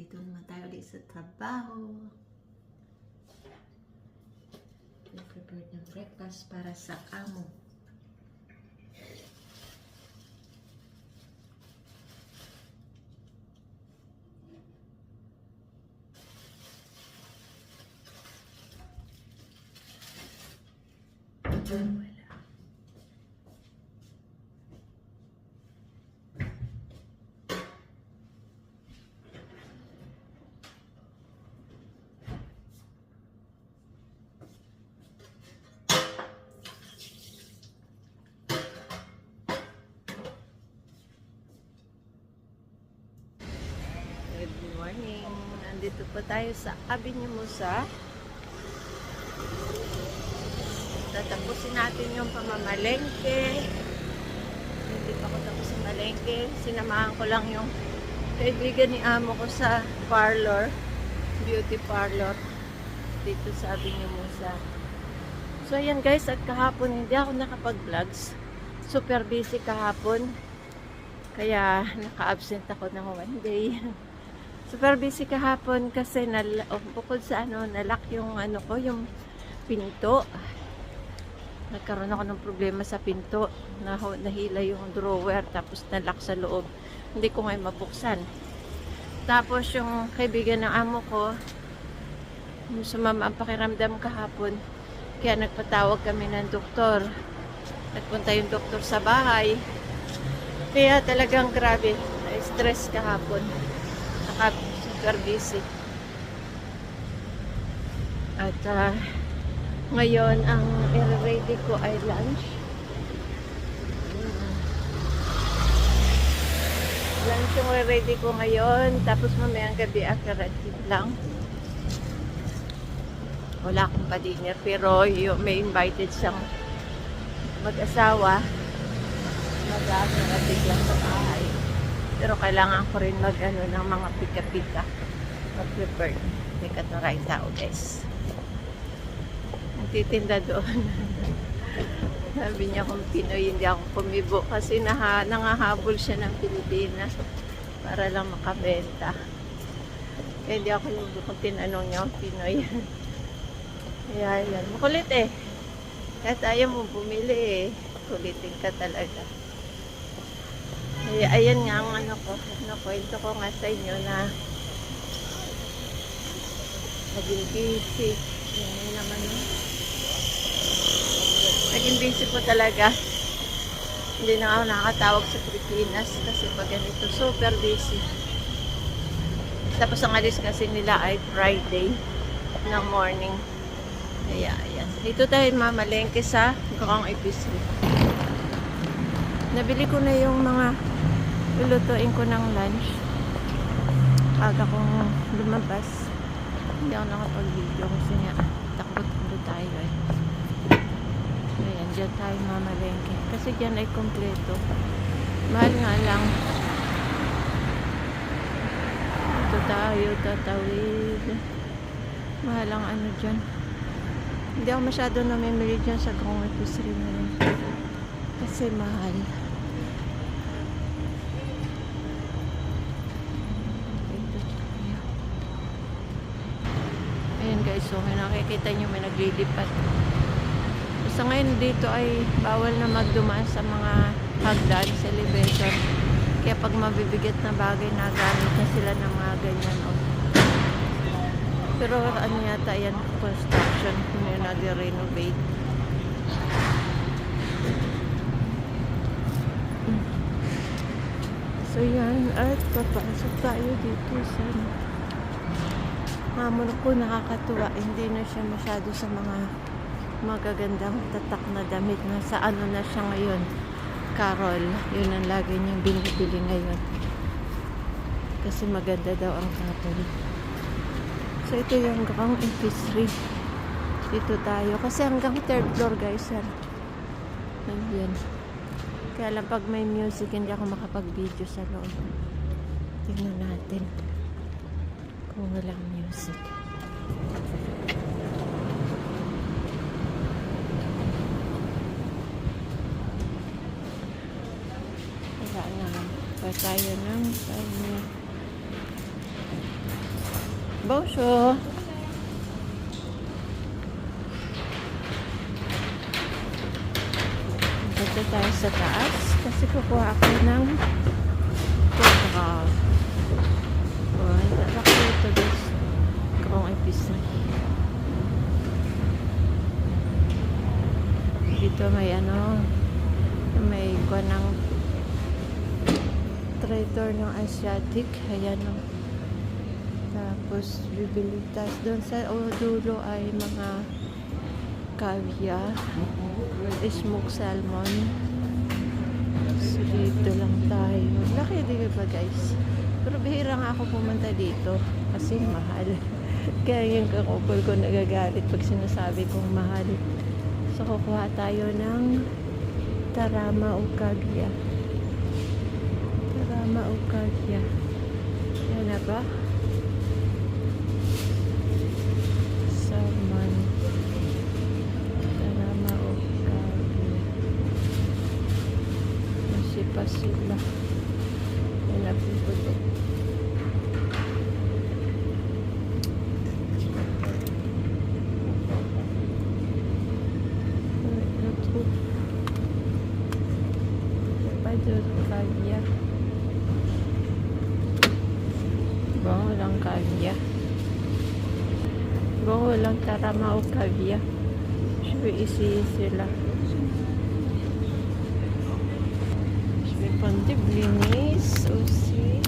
Nandito naman tayo ulit sa trabaho. Prepare ng breakfast para sa amo. Wala. Good morning. Nandito po tayo sa Avenue Musa. Tatapusin natin yung pamamalengke. Hindi pa ako tapos sa malengke. Sinamahan ko lang yung kaibigan ni amo ko sa parlor. Beauty parlor. Dito sa Avenue Musa. So ayan guys, at kahapon hindi ako nakapag-vlogs. Super busy kahapon. Kaya naka-absent ako ng one day. Super busy kahapon kasi nal oh, bukod sa ano, nalak yung ano ko, yung pinto. Nagkaroon ako ng problema sa pinto. Nah nahila yung drawer tapos nalak sa loob. Hindi ko ngayon mabuksan. Tapos yung kaibigan ng amo ko, sumama ang pakiramdam kahapon. Kaya nagpatawag kami ng doktor. Nagpunta yung doktor sa bahay. Kaya talagang grabe, na-stress kahapon. Naka super busy. At ah, ngayon, ang i-ready ko ay lunch. Lunch yung i-ready ko ngayon. Tapos mamayang gabi, akarative lang. Wala akong pa-dinner. Pero yung, may invited siyang mag-asawa mag-aakarating lang sa bahay. Pero kailangan ko rin mag ano, ng mga pika-pika. Mag-prepare. Teka to right tao guys. Nagtitinda doon. Sabi niya kung Pinoy, hindi ako kumibo kasi naha, nangahabol siya ng Pilipinas para lang makabenta. Kaya hindi ako kumibo kung tinanong niya kung Pinoy. Kaya yan. Makulit eh. Kahit ayaw mo bumili eh. Kulitin ka talaga. Ay, ayan nga ang ano ko, nakwento ko nga sa inyo na naging busy. Yan naman yun. Naging busy po talaga. Hindi na ako nakakatawag sa Pilipinas kasi pag ganito, super busy. Tapos ang alis kasi nila ay Friday ng morning. Kaya, ayan. Dito tayo mamalengke sa Grand Epicery. Nabili ko na yung mga lulutuin ko ng lunch. Aga kong lumabas. Hindi ako nakapag-video kasi nga takbo-takbo tayo eh. Ayan, dyan tayo mamalengke. Kasi dyan ay kompleto. Mahal nga lang. Ito tayo tatawid. Mahal ang ano dyan. Hindi ako masyado namimili dyan sa na yun. Kasi mahal. Ito tayo. Ayan guys, so may nakikita nyo may naglilipat. Sa ngayon dito ay bawal na magdumaan sa mga hagdan sa elevator. Kaya pag mabibigat na bagay, nagamit na sila ng mga ganyan. Oh. Pero ano yata yan, construction, kung yung nag-renovate. So yan, at papasok tayo dito sa hamon ko nakakatuwa. Hindi na siya masyado sa mga magagandang tatak na damit. Nasa ano na siya ngayon. Carol, yun ang lagi niyang binibili ngayon. Kasi maganda daw ang Carol. So ito yung Grand Epicery. Dito tayo. Kasi hanggang third floor guys yan. Ayan. Kaya lang pag may music, hindi ako makapag-video sa loob. Tingnan natin kung walang music. Wala naman pa tayo ng ano. Bonjour. Punta tayo sa taas kasi kukuha ako ng photograph. Oh, laki ito guys. Episode. Dito may ano, may kuha ng trader ng Asiatic. Ayan o. Tapos, bibili. Tapos, doon sa o, dulo ay mga caviar, smoked salmon. So, dito lang tayo. Laki di ba guys? Pero bihira nga ako pumunta dito kasi mahal. Kaya yung kakupol ko nagagalit pag sinasabi kong mahal. So, kukuha tayo ng tarama o. Tarama o caviar. Yan na ba? Salmon. Tarama o caviar. Masipa sila na puputi. Ito. Pas de caviar. Bon, walang caviar. Bon, caviar. Je vais essayer cela. Je vais prendre des blinis aussi.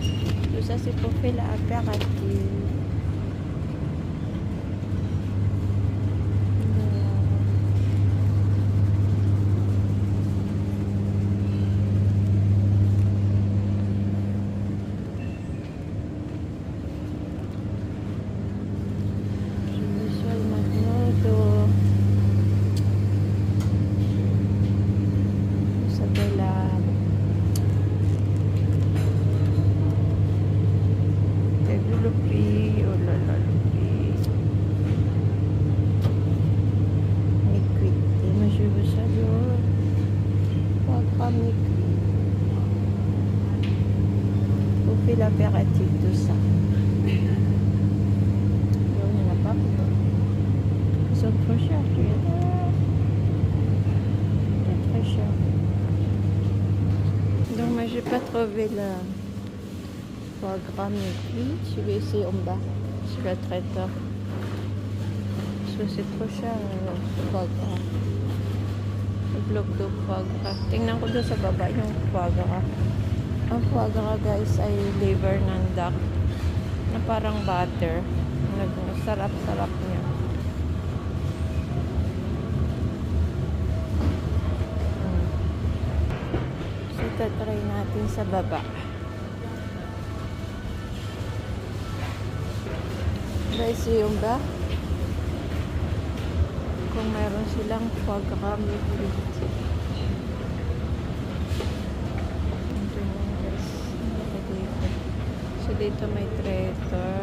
Tout ça, c'est pour faire l'apéritif. Voilà. Trouvé le gras liquide. Je vais essayer en bas, sur le traiteur. Parce que c'est trop cher, le foie gras. Le bloc de foie gras. Tingnan ko doon sa baba yung foie gras. Ang foie gras, guys, ay liver ng duck na parang butter. Sarap-sarap niya. Natin sa baba. Yung ba? Kung meron silang. Ito dito. So, dito may traitor.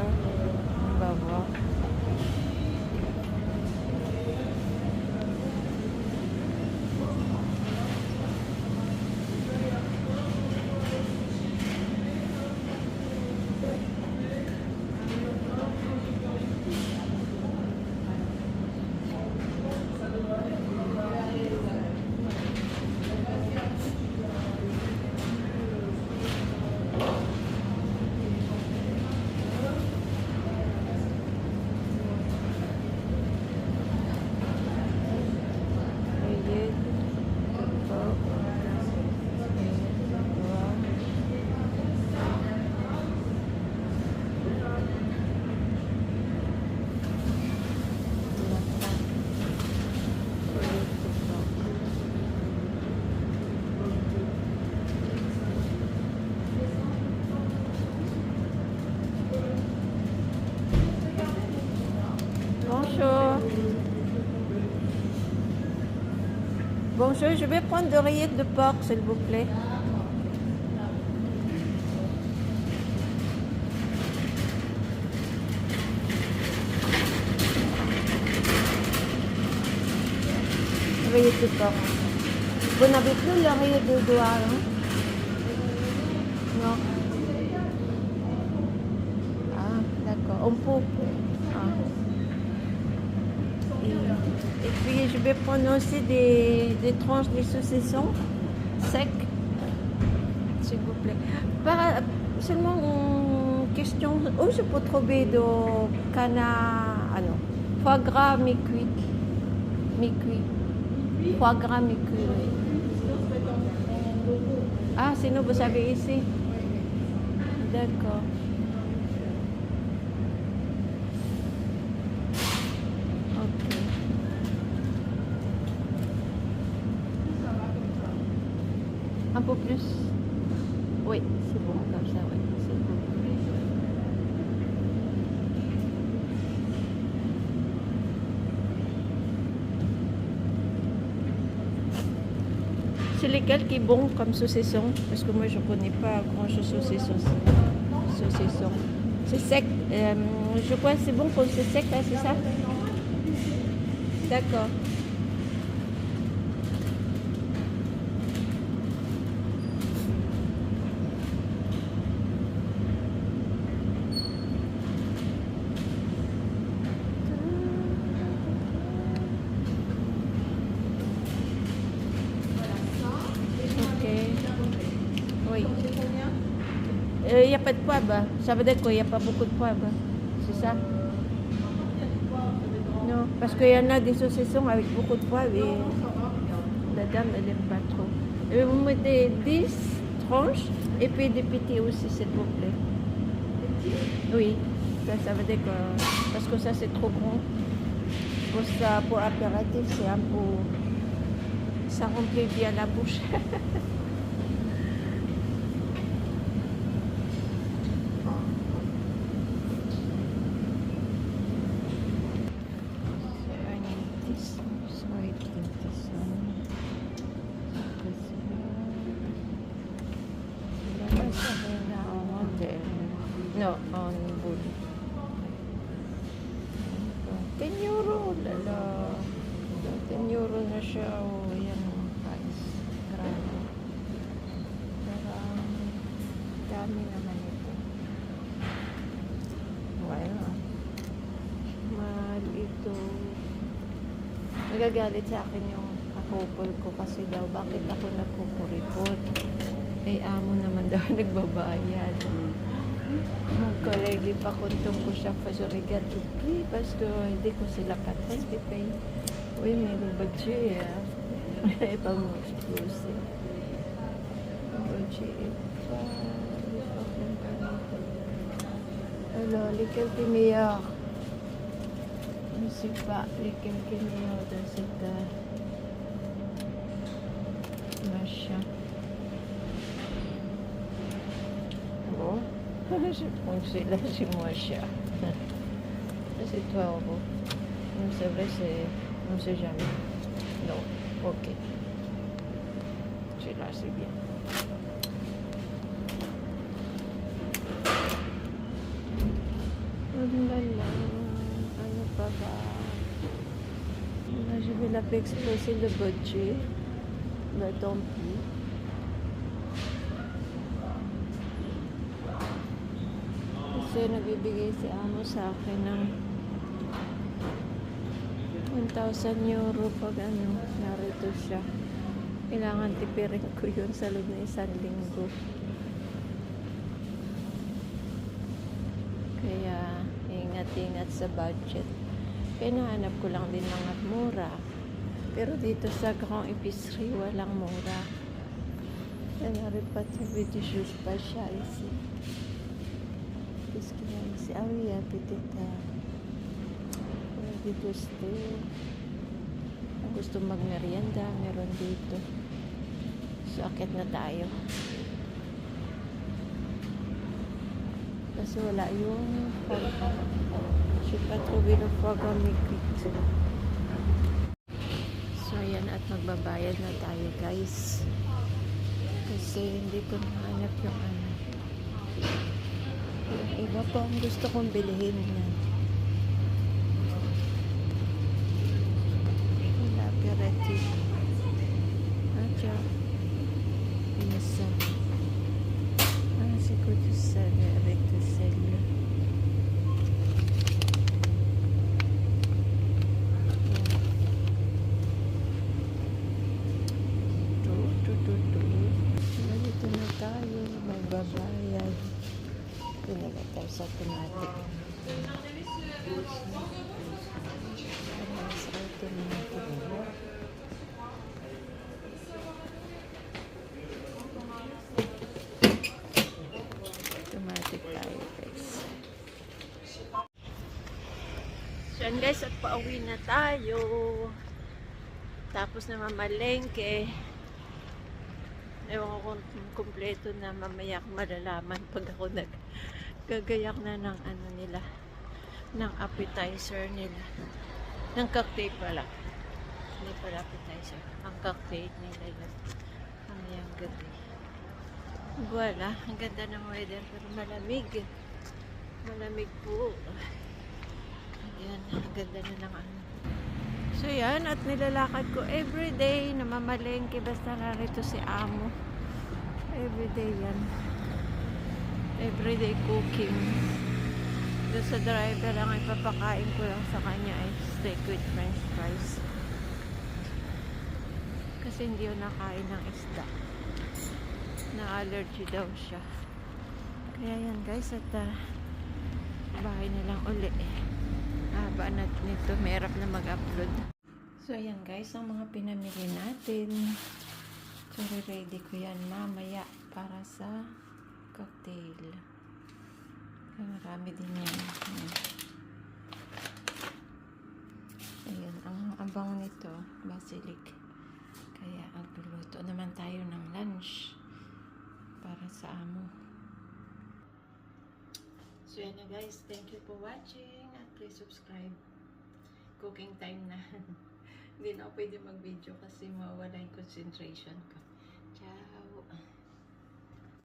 Bonjour, je vais prendre de rillettes de porc, s'il vous plaît. Rillettes de porc. Vous n'avez plus le rillette de doigt, hein? Non. Ah, d'accord. On peut. Ah. Je vais prendre aussi des, tranches de saucissons secs, s'il vous plaît. Seulement une question, où je peux trouver de canard, ah non, foie gras mi-cuit, mi-cuit, foie gras mi-cuit. Ah, sinon vous savez ici. D'accord. Ok. Un peu plus. Oui, c'est bon comme ça, oui. c'est bon. C'est lesquels qui est bon comme saucisson Parce que moi je connais pas grand chose saucisson. Saucisson. C'est sec. Euh, je crois que c'est bon quand c'est sec, là, c'est ça? D'accord. Ok. Oui. Ça veut dire qu'il n'y a pas beaucoup de poivre. C'est ça Non, parce qu'il y en a des saucissons avec beaucoup de poivre et la dame, elle n'aime pas trop. Vous mettez 10 tranches et puis des petits aussi, s'il vous plaît. Oui, ça, ça veut dire que... Parce que ça, c'est trop grand. Pour ça, pour apéritif, c'est un peu... Ça remplit bien la bouche. No, on wood. 10 euro, lala. 10 euro na siya. Oh, yan ang. Grabe. Pero, dami naman ito. Well, mahal ito. Nagagalit sa akin yung kakupol ko kasi daw, bakit ako nagkukuripot? Eh, amo naman daw nagbabayad. Mon collègue par contre donc chaque fois je regarde le prix parce que dès que c'est la patente je paye. Oui mais le budget euh, est pas mon aussi. Le budget est pas... je prends celui-là, c'est moins cher. C'est 3 euros. C'est vrai, c'est. On ne sait jamais. Non, ok. Celui-là, c'est bien. Oh là là, je vais la faire exploser le budget. Bah, tant pis. Kasi nagbibigay si amo sa akin ng 1,000 euro pag ano, narito siya. Kailangan tipirin ko yun sa loob ng isang linggo. Kaya, ingat-ingat sa budget. Kaya nahanap ko lang din mga mura. Pero dito sa Grand Epicerie, walang mura. Kaya naripat sa British pa y a peut-être euh, euh, des toastés. Kung gusto magmerienda, meron dito. So, akit na tayo. Kasi wala yung. Je pas trouvé le foie gras mi-cuit. So, ayan. At Magbabayad na tayo guys. Kasi hindi ko nahanap yung ano. Iba pa ang gusto kong bilhin yan. Wala pirati. Acha. Isa. Ah, si Kuya Sally. Recto Sally. Tu, tu, tu, tu. Nandito na tayo. Magbabayad. Pinala tayo sa automatic. Sa automatic. Automatic tayo guys. So yan guys, at pauwi na tayo. Tapos na mamalengke. Ewan ko kung kumpleto na mamaya malalaman pag ako naggagayak na ng ano nila ng appetizer nila. Ng cocktail pala. Hindi pala appetizer. Ang cocktail nila yun. Mamayang gabi. Wala. Ang ganda ng weather pero malamig. Malamig po ayan ang ganda na ng ano So yan, at nilalakad ko everyday na mamalengke basta narito si Amo. Everyday yan. Everyday cooking. Doon sa driver lang ipapakain ko lang sa kanya ay steak with french fries. Kasi hindi yun nakain ng isda. Na-allergy daw siya. Kaya yan guys, at ah, bahay na lang uli. Haba na nito, mahirap na mag-upload. So, ayan guys, ang mga pinamili natin. So, ready ko yan mamaya para sa cocktail. Ay, marami din yan. Ayan. Ang abang nito, basilic. Kaya, agluluto naman tayo ng lunch para sa amo. So, yan na guys. Thank you for watching at subscribe. Cooking time na. Hindi na pwede mag-video kasi mawala yung concentration ko.